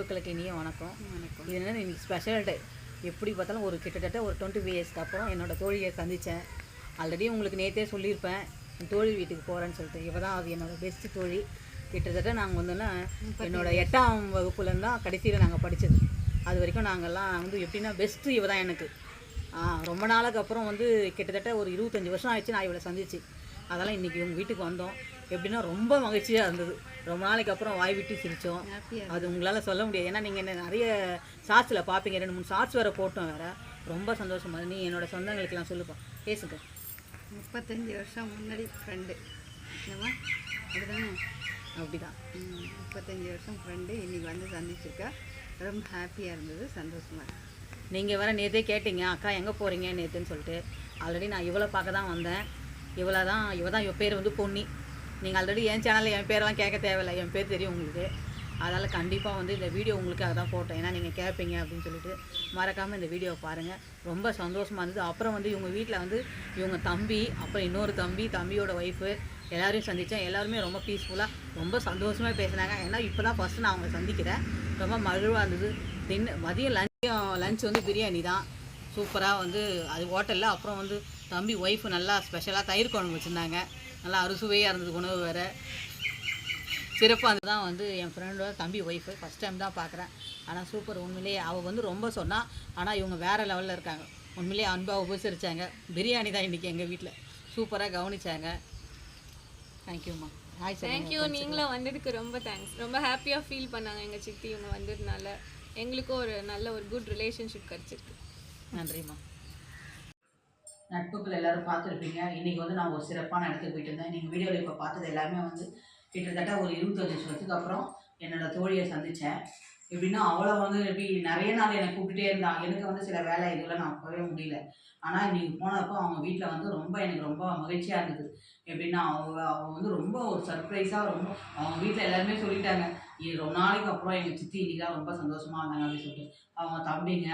நட்புகளுக்கு இனிய வணக்கம். வணக்கம். இது என்ன இன்னைக்கு ஸ்பெஷல் டே எப்படி பார்த்தாலும் ஒரு கிட்டத்தட்ட ஒரு டுவெண்ட்டி இயர்ஸ்க்கு அப்புறம் என்னோட தோழியை சந்தித்தேன் ஆல்ரெடி உங்களுக்கு நேற்றே சொல்லியிருப்பேன். என் தோழி வீட்டுக்கு போகிறேன்னு சொல்லிட்டு. இவ தான் அது என்னோட பெஸ்ட் தோழி. கிட்டத்தட்ட நாங்கள் வந்தோன்னா என்னோட எட்டாம் வகுப்புலேருந்து தான் கடைசியில் நாங்கள் படித்தது அது வரைக்கும் நாங்கள்லாம் வந்து எப்படின்னா பெஸ்ட்டு இவ தான் எனக்கு ரொம்ப நாளுக்கு அப்புறம் வந்து கிட்டத்தட்ட ஒரு இருபத்தஞ்சி வருஷம் ஆயிடுச்சு நான் இவளை சந்திச்சு. அதெல்லாம் இன்றைக்கி உங்கள் வீட்டுக்கு வந்தோம். எப்படின்னா ரொம்ப மகிழ்ச்சியாக இருந்தது. ரொம்ப நாளைக்கு அப்புறம் வாய் விட்டு சிரித்தோம் ஹாப்பியாக அது உங்களால் சொல்ல முடியாது. ஏன்னா நீங்கள் என்ன நிறைய ஷார்ட்ஸில் பார்ப்பீங்க ரெண்டு மூணு ஷார்ட்ஸ் வேறு போட்டோம் வேறு. ரொம்ப சந்தோஷமா நீ என்னோட சொந்தங்களுக்கெல்லாம் சொல்லுப்பா. பேசுங்க. முப்பத்தஞ்சு வருஷம் முன்னாடி ஃப்ரெண்டு என்னம்மா? அப்படிதானே? முப்பத்தஞ்சு வருஷம் ஃப்ரெண்டு இன்னைக்கு வந்து சந்திச்சிருக்கா. ரொம்ப ஹாப்பியாக இருந்தது. சந்தோஷமா இருக்கு. நீங்கள் வேறு நேற்றே கேட்டீங்க அக்கா எங்கே போகிறீங்க நேற்றுன்னு சொல்லிட்டு. ஆல்ரெடி நான் இவளை பார்க்க தான் வந்தேன். இவ்வளோ தான் இவ தான் என் பேர் வந்து பொன்னி. நீங்கள் ஆல்ரெடி என் சேனலில் என் பேரெல்லாம் கேட்க தேவையில்லை. என் பேர் தெரியும் உங்களுக்கு. அதனால் கண்டிப்பாக வந்து இந்த வீடியோ உங்களுக்காக தான் போட்டேன் ஏன்னா நீங்கள் கேட்பீங்க அப்படின்னு சொல்லிட்டு மறக்காமல் இந்த வீடியோவை பாருங்கள் ரொம்ப சந்தோஷமாக இருந்தது. அப்புறம் வந்து இவங்க வீட்டில் வந்து இவங்க தம்பி அப்புறம் இன்னொரு தம்பி தம்பியோட ஒய்ஃபு எல்லாரையும் சந்தித்தேன் எல்லாருமே ரொம்ப பீஸ்ஃபுல்லாக ரொம்ப சந்தோஷமாக பேசினாங்க. ஏன்னா இப்போ தான் ஃபஸ்ட்டு நான் அவங்களை சந்திக்கிறேன். ரொம்ப மகிழ்வாக இருந்தது. தின்னு மதியம் லஞ்சும் லஞ்ச் வந்து பிரியாணி தான் சூப்பராக வந்து அது ஹோட்டலில் அப்புறம் வந்து தம்பி ஒய்ஃபு நல்லா ஸ்பெஷலாக தயிர் குழம்பு வச்சுருந்தாங்க. நல்லா அறுசுவையாக இருந்தது உணவு வேறு. சிறப்பாக இருந்தது. தான் வந்து என் ஃப்ரெண்டோட தம்பி ஒய்ஃபு ஃபஸ்ட் டைம் தான் பார்க்குறேன் ஆனால் சூப்பர் உண்மையிலேயே அவள் வந்து ரொம்ப சொன்னா ஆனால் இவங்க வேறு லெவலில் இருக்காங்க. உண்மையிலேயே அன்பாக உபசரிச்சாங்க. பிரியாணி தான் இன்றைக்கி எங்கள் வீட்டில் சூப்பராக கவனிச்சாங்க. தேங்க்யூம்மா ஹாய் சார் தேங்க்யூ நீங்களும் வந்ததுக்கு ரொம்ப தேங்க்ஸ் ரொம்ப ஹாப்பியாக ஃபீல் பண்ணாங்க எங்கள் சித்தி இவங்க வந்ததுனால. எங்களுக்கும் ஒரு நல்ல ஒரு குட் ரிலேஷன்ஷிப் கிடச்சிருக்கு. நன்றிம்மா நட்புகள் எல்லாரும் பார்த்துருப்பீங்க. இன்றைக்கி வந்து நான் ஒரு சிறப்பான இடத்துக்கு போயிட்டு இருந்தேன் நீங்கள் வீடியோவில் இப்போ பார்த்தது எல்லாமே வந்து கிட்டத்தட்ட ஒரு இருபத்தஞ்சு வருஷத்துக்கு அப்புறம் என்னோட தோழியை சந்தித்தேன் எப்படின்னா அவ்வளோ வந்து எப்படி நிறைய நாள் என்னை கூப்பிட்டுட்டே இருந்தாங்க எனக்கு வந்து சில வேலை இதெல்லாம் நான் போகவே முடியல. ஆனால் இன்னைக்கு போனப்போ அவங்க வீட்டில் வந்து ரொம்ப எனக்கு ரொம்ப மகிழ்ச்சியாக இருந்தது. எப்படின்னா அவங்க அவங்க வந்து ரொம்ப ஒரு சர்ப்ரைஸாக ரொம்ப அவங்க வீட்டில் எல்லாருமே சொல்லிட்டாங்க இது ரொம்ப நாளைக்கு அப்புறம் எங்கள் சித்தி இன்னைக்கு ரொம்ப சந்தோஷமாக இருந்தாங்க அப்படின்னு சொல்லிட்டு. அவங்க தம்பிங்க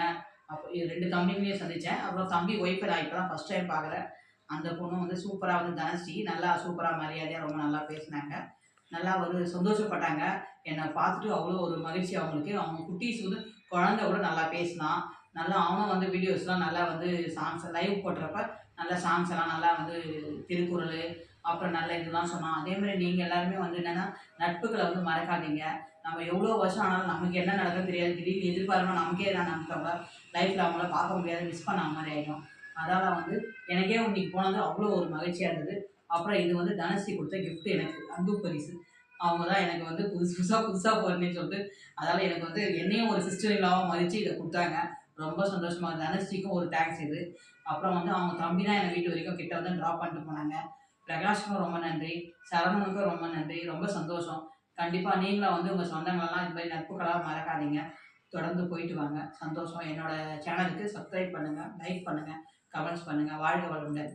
அப்போ இது ரெண்டு தம்பிங்களையும் சந்தித்தேன் அப்புறம் தம்பி ஒய்ஃபை நான் இப்போ தான் ஃபஸ்ட் டைம் பார்க்குறேன் அந்த பொண்ணு வந்து சூப்பராக வந்து தனஸ்ரீ நல்லா சூப்பராக மரியாதையாக ரொம்ப நல்லா பேசினாங்க. நல்லா வந்து சந்தோஷப்பட்டாங்க. என்னை பார்த்துட்டு அவ்வளோ ஒரு மகிழ்ச்சி அவங்களுக்கு. அவங்க குட்டீஸ் வந்து குழந்தை கூட நல்லா பேசினான். நல்லா அவனும் வந்து வீடியோஸ்லாம் நல்லா வந்து சாங்ஸ் லைவ் போடுறப்ப நல்ல சாங்ஸ் எல்லாம் நல்லா வந்து திருக்குறள் அப்புறம் நல்ல இதெல்லாம் சொன்னான். அதே மாதிரி நீங்கள் எல்லாருமே வந்து என்னென்னா நட்புகளை வந்து மறக்காதீங்க. நம்ம எவ்வளோ வருஷம் ஆனாலும் நமக்கு என்ன நடக்குன்னு தெரியாது. திடீர்னு எதிர்பார்க்கணும் நமக்கே நான் நமக்கு லைஃப்பில் அவங்கள பார்க்க முடியாது மிஸ் பண்ண மாதிரி ஆகிடும் அதால் வந்து எனக்கே இன்னைக்கு போனது அவ்வளோ ஒரு மகிழ்ச்சியாக இருந்தது. அப்புறம் இது வந்து தனஸ்ரீ கொடுத்த கிஃப்ட் எனக்கு அன்பு பரிசு. அவங்க தான் எனக்கு வந்து புதுசு புதுசாக புதுசாக போகிறேன்னு சொல்லிட்டு அதால் எனக்கு வந்து என்னையும் ஒரு சிஸ்டர் இல்லாமல் மதித்து இதை கொடுத்தாங்க. ரொம்ப சந்தோஷமாக இருந்தது. தனஸ்ரீக்கும் ஒரு தேங்க்ஸ் இது. அப்புறம் வந்து அவங்க தம்பி தான் என்னை வீட்டு வரைக்கும் கிட்ட வந்து ட்ராப் பண்ணிட்டு போனாங்க. பிரகாஷ்க்கும் ரொம்ப நன்றி. சரவணனுக்கும் ரொம்ப நன்றி. ரொம்ப சந்தோஷம். கண்டிப்பாக நீங்களும் வந்து உங்கள் சொந்தங்களெல்லாம் இது மாதிரி நட்புகளாக மறக்காதீங்க. தொடர்ந்து போயிட்டு வாங்க. சந்தோஷம். என்னோட சேனலுக்கு சப்ஸ்கிரைப் பண்ணுங்கள் லைக் பண்ணுங்கள் கமெண்ட்ஸ் பண்ணுங்கள் வாழ்க வளமுடன்.